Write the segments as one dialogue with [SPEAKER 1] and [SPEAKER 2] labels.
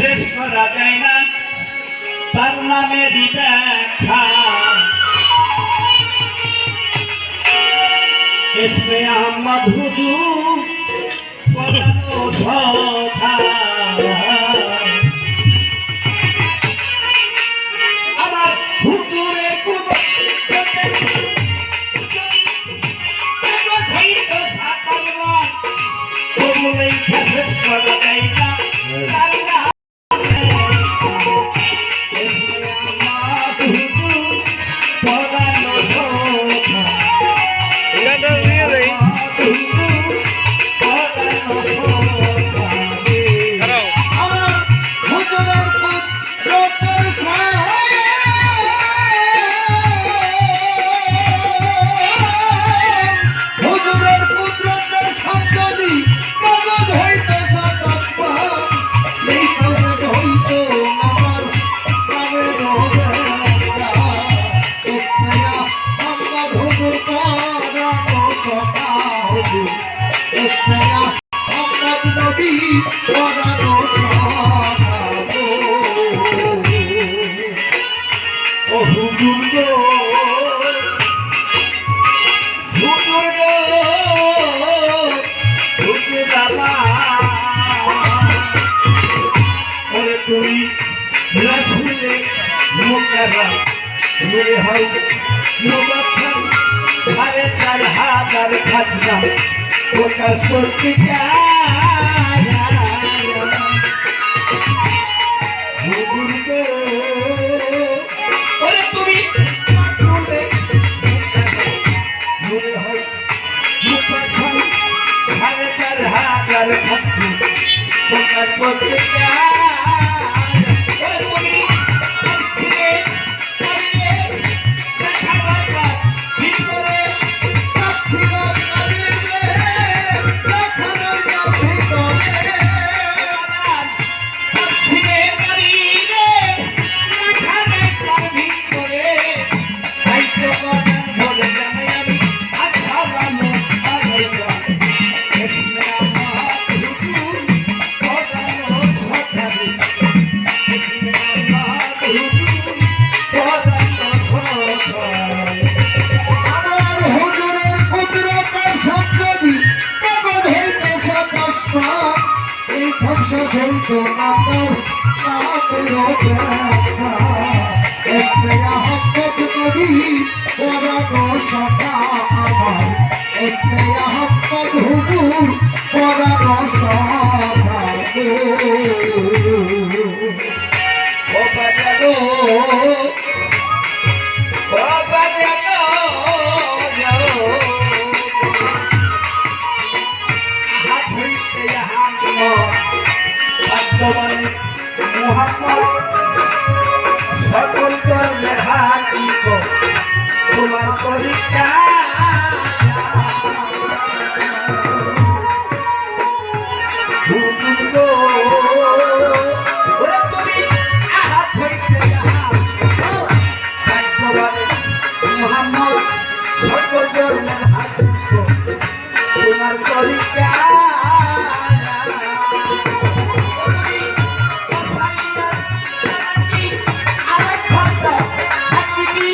[SPEAKER 1] শেষ করা যায় না। তার নামে দেখা আহমদ হুদু मेरा ये हौ युवकन हरे चढ़ा कर खजना ओकर सुख
[SPEAKER 2] जाया अरे तुम ये हौ युवकन हरे चढ़ा कर खजना ओकर सुख जाया ধ্বংস সহিত নামের নামের দেখা এসে আহম্মদ নবী পরানো সখা আমার এসে আহম্মদ হুজুর পরানো সখা ও বাবা গো
[SPEAKER 1] সকল কর্মে হাতিব তোমার পরীক্ষা। তুমি আহাত হইতে মোহাম্মদ সকল কর্মের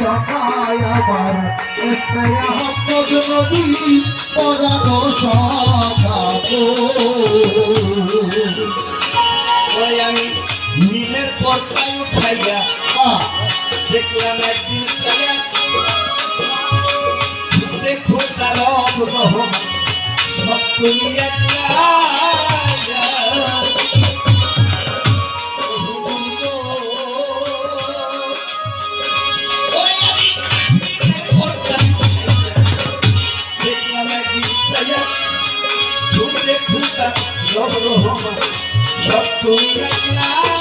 [SPEAKER 2] পরানো সহায় আমার। ইসমাইয়া নবী পরানো সহায়
[SPEAKER 1] আমি নীলের পর্দায় উঠাইয়া দেখলাম একদিন দেখো তার রহমান সব তুমি
[SPEAKER 3] সব রাখলা